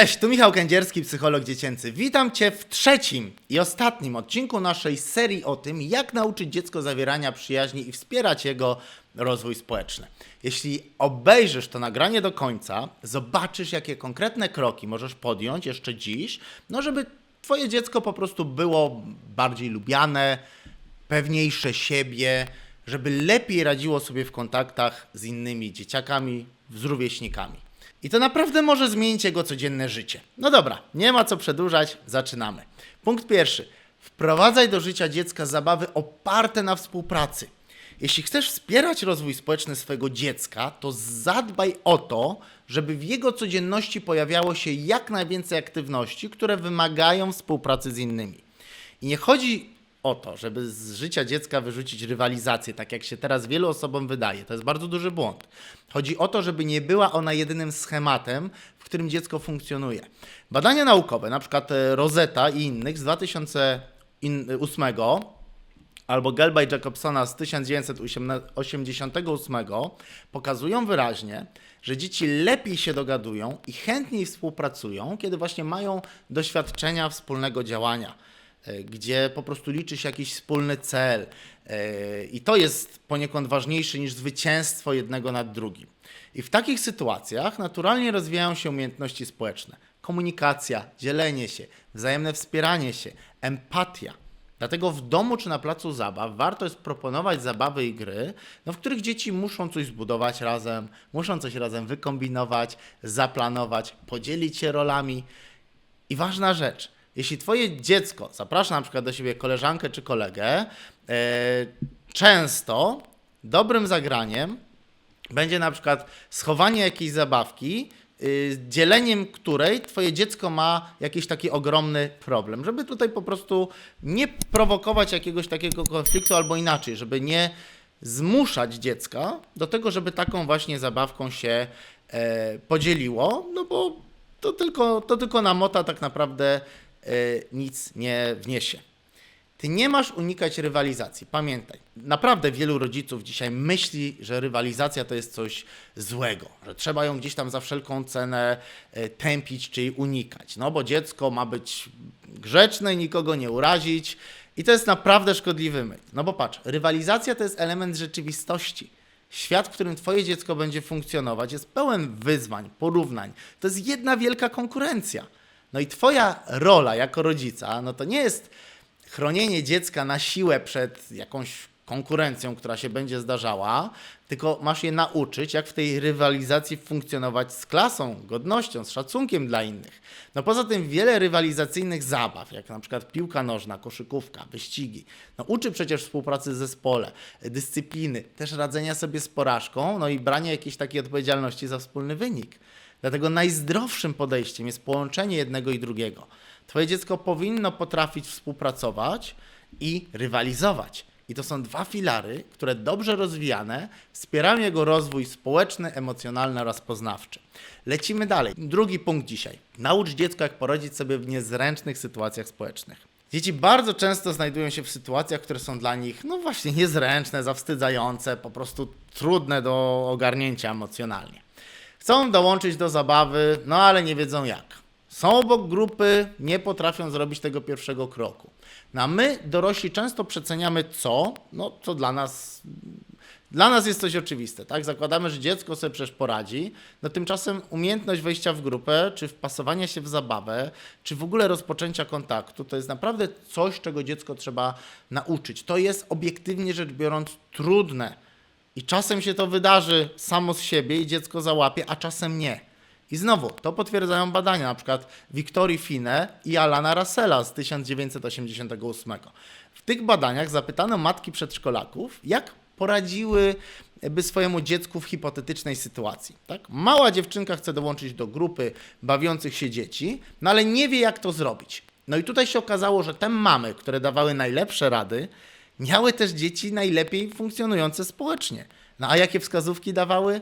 Cześć, tu Michał Kędzierski, psycholog dziecięcy. Witam Cię w trzecim i ostatnim odcinku naszej serii o tym, jak nauczyć dziecko zawierania przyjaźni i wspierać jego rozwój społeczny. Jeśli obejrzysz to nagranie do końca, zobaczysz, jakie konkretne kroki możesz podjąć jeszcze dziś, no żeby Twoje dziecko po prostu było bardziej lubiane, pewniejsze siebie, żeby lepiej radziło sobie w kontaktach z innymi dzieciakami, z rówieśnikami. I to naprawdę może zmienić jego codzienne życie. No dobra, nie ma co przedłużać, zaczynamy. Punkt pierwszy. Wprowadzaj do życia dziecka zabawy oparte na współpracy. Jeśli chcesz wspierać rozwój społeczny swojego dziecka, to zadbaj o to, żeby w jego codzienności pojawiało się jak najwięcej aktywności, które wymagają współpracy z innymi. I nie chodzi o to, żeby z życia dziecka wyrzucić rywalizację, tak jak się teraz wielu osobom wydaje. To jest bardzo duży błąd. Chodzi o to, żeby nie była ona jedynym schematem, w którym dziecko funkcjonuje. Badania naukowe, na przykład e, Rosetta i innych z 2008 albo Gelba i Jacobsona z 1988 pokazują wyraźnie, że dzieci lepiej się dogadują i chętniej współpracują, kiedy właśnie mają doświadczenia wspólnego działania, gdzie po prostu liczy się jakiś wspólny cel. e, I to jest poniekąd ważniejsze niż zwycięstwo jednego nad drugim. I w takich sytuacjach naturalnie rozwijają się umiejętności społeczne. Komunikacja, dzielenie się, wzajemne wspieranie się, empatia. Dlatego w domu czy na placu zabaw warto jest proponować zabawy i gry, no, w których dzieci muszą coś zbudować razem, muszą coś razem wykombinować, zaplanować, podzielić się rolami. I ważna rzecz, jeśli twoje dziecko zaprasza na przykład do siebie koleżankę czy kolegę, e, często dobrym zagraniem będzie na przykład schowanie jakiejś zabawki, y, dzieleniem której twoje dziecko ma jakiś taki ogromny problem. Żeby tutaj po prostu nie prowokować jakiegoś takiego konfliktu albo inaczej, żeby nie zmuszać dziecka do tego, żeby taką właśnie zabawką się e, podzieliło, no bo to tylko, to tylko namota tak naprawdę nic nie wniesie. Ty nie masz unikać rywalizacji. Pamiętaj, naprawdę wielu rodziców dzisiaj myśli, że rywalizacja to jest coś złego, że trzeba ją gdzieś tam za wszelką cenę e, tępić czy unikać. No bo dziecko ma być grzeczne, nikogo nie urazić i to jest naprawdę szkodliwy myt. No bo patrz, rywalizacja to jest element rzeczywistości. Świat, w którym twoje dziecko będzie funkcjonować, jest pełen wyzwań, porównań. To jest jedna wielka konkurencja. No i twoja rola jako rodzica, no to nie jest chronienie dziecka na siłę przed jakąś konkurencją, która się będzie zdarzała, tylko masz je nauczyć, jak w tej rywalizacji funkcjonować z klasą, godnością, z szacunkiem dla innych. No poza tym wiele rywalizacyjnych zabaw, jak na przykład piłka nożna, koszykówka, wyścigi, no uczy przecież współpracy w zespole, dyscypliny, też radzenia sobie z porażką, no i brania jakiejś takiej odpowiedzialności za wspólny wynik. Dlatego najzdrowszym podejściem jest połączenie jednego i drugiego. Twoje dziecko powinno potrafić współpracować i rywalizować. I to są dwa filary, które dobrze rozwijane wspierają jego rozwój społeczny, emocjonalny oraz poznawczy. Lecimy dalej. Drugi punkt dzisiaj. Naucz dziecko, jak poradzić sobie w niezręcznych sytuacjach społecznych. Dzieci bardzo często znajdują się w sytuacjach, które są dla nich, no właśnie, niezręczne, zawstydzające, po prostu trudne do ogarnięcia emocjonalnie. Chcą dołączyć do zabawy, no ale nie wiedzą jak. Są obok grupy, nie potrafią zrobić tego pierwszego kroku. No a my, dorośli, często przeceniamy co, no co dla nas, dla nas jest coś oczywiste, tak? Zakładamy, że dziecko sobie przecież poradzi, no tymczasem umiejętność wejścia w grupę, czy wpasowania się w zabawę, czy w ogóle rozpoczęcia kontaktu, to jest naprawdę coś, czego dziecko trzeba nauczyć. To jest obiektywnie rzecz biorąc trudne. I czasem się to wydarzy samo z siebie i dziecko załapie, a czasem nie. I znowu, to potwierdzają badania, na przykład Wiktorii Fine i Alana Russella z 1988. W tych badaniach zapytano matki przedszkolaków, jak poradziły by swojemu dziecku w hipotetycznej sytuacji. Tak? Mała dziewczynka chce dołączyć do grupy bawiących się dzieci, no ale nie wie, jak to zrobić. No i tutaj się okazało, że te mamy, które dawały najlepsze rady, miały też dzieci najlepiej funkcjonujące społecznie. No a jakie wskazówki dawały?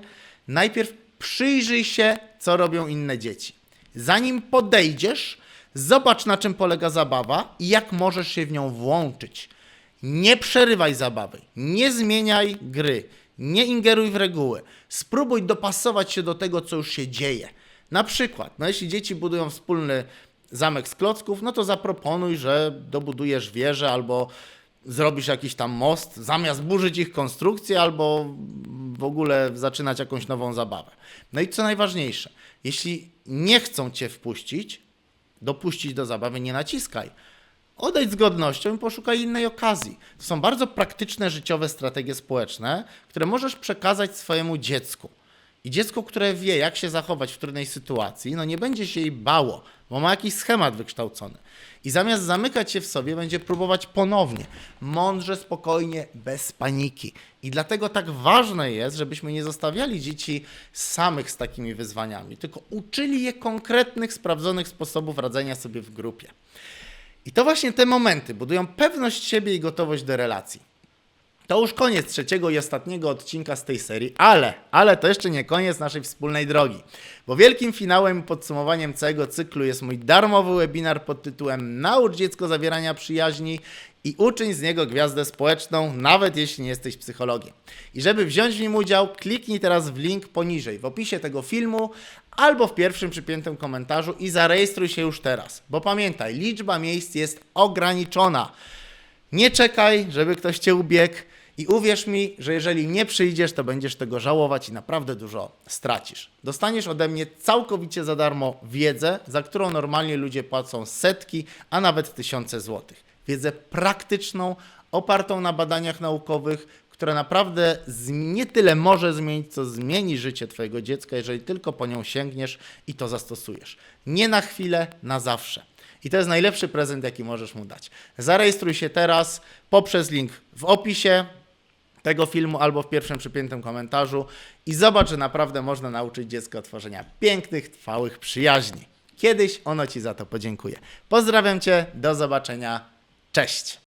Najpierw przyjrzyj się, co robią inne dzieci. Zanim podejdziesz, zobacz, na czym polega zabawa i jak możesz się w nią włączyć. Nie przerywaj zabawy, nie zmieniaj gry, nie ingeruj w reguły. Spróbuj dopasować się do tego, co już się dzieje. Na przykład, no jeśli dzieci budują wspólny zamek z klocków, no to zaproponuj, że dobudujesz wieżę albo zrobisz jakiś tam most, zamiast burzyć ich konstrukcję albo w ogóle zaczynać jakąś nową zabawę. No i co najważniejsze, jeśli nie chcą cię wpuścić, dopuścić do zabawy, nie naciskaj. Odejdź z godnością i poszukaj innej okazji. To są bardzo praktyczne, życiowe strategie społeczne, które możesz przekazać swojemu dziecku. I dziecko, które wie, jak się zachować w trudnej sytuacji, no nie będzie się jej bało, bo ma jakiś schemat wykształcony. I zamiast zamykać się w sobie, będzie próbować ponownie, mądrze, spokojnie, bez paniki. I dlatego tak ważne jest, żebyśmy nie zostawiali dzieci samych z takimi wyzwaniami, tylko uczyli je konkretnych, sprawdzonych sposobów radzenia sobie w grupie. I to właśnie te momenty budują pewność siebie i gotowość do relacji. To już koniec trzeciego i ostatniego odcinka z tej serii, ale, ale to jeszcze nie koniec naszej wspólnej drogi, bo wielkim finałem i podsumowaniem całego cyklu jest mój darmowy webinar pod tytułem Naucz dziecko zawierania przyjaźni i uczyń z niego gwiazdę społeczną, nawet jeśli nie jesteś psychologiem. I żeby wziąć w nim udział, kliknij teraz w link poniżej, w opisie tego filmu, albo w pierwszym przypiętym komentarzu i zarejestruj się już teraz, bo pamiętaj, liczba miejsc jest ograniczona. Nie czekaj, żeby ktoś cię ubiegł i uwierz mi, że jeżeli nie przyjdziesz, to będziesz tego żałować i naprawdę dużo stracisz. Dostaniesz ode mnie całkowicie za darmo wiedzę, za którą normalnie ludzie płacą setki, a nawet tysiące złotych. Wiedzę praktyczną, opartą na badaniach naukowych, która naprawdę nie tyle może zmienić, co zmieni życie Twojego dziecka, jeżeli tylko po nią sięgniesz i to zastosujesz. Nie na chwilę, na zawsze. I to jest najlepszy prezent, jaki możesz mu dać. Zarejestruj się teraz poprzez link w opisie tego filmu albo w pierwszym przypiętym komentarzu i zobacz, że naprawdę można nauczyć dziecko tworzenia pięknych, trwałych przyjaźni. Kiedyś ono Ci za to podziękuje. Pozdrawiam Cię, do zobaczenia, cześć!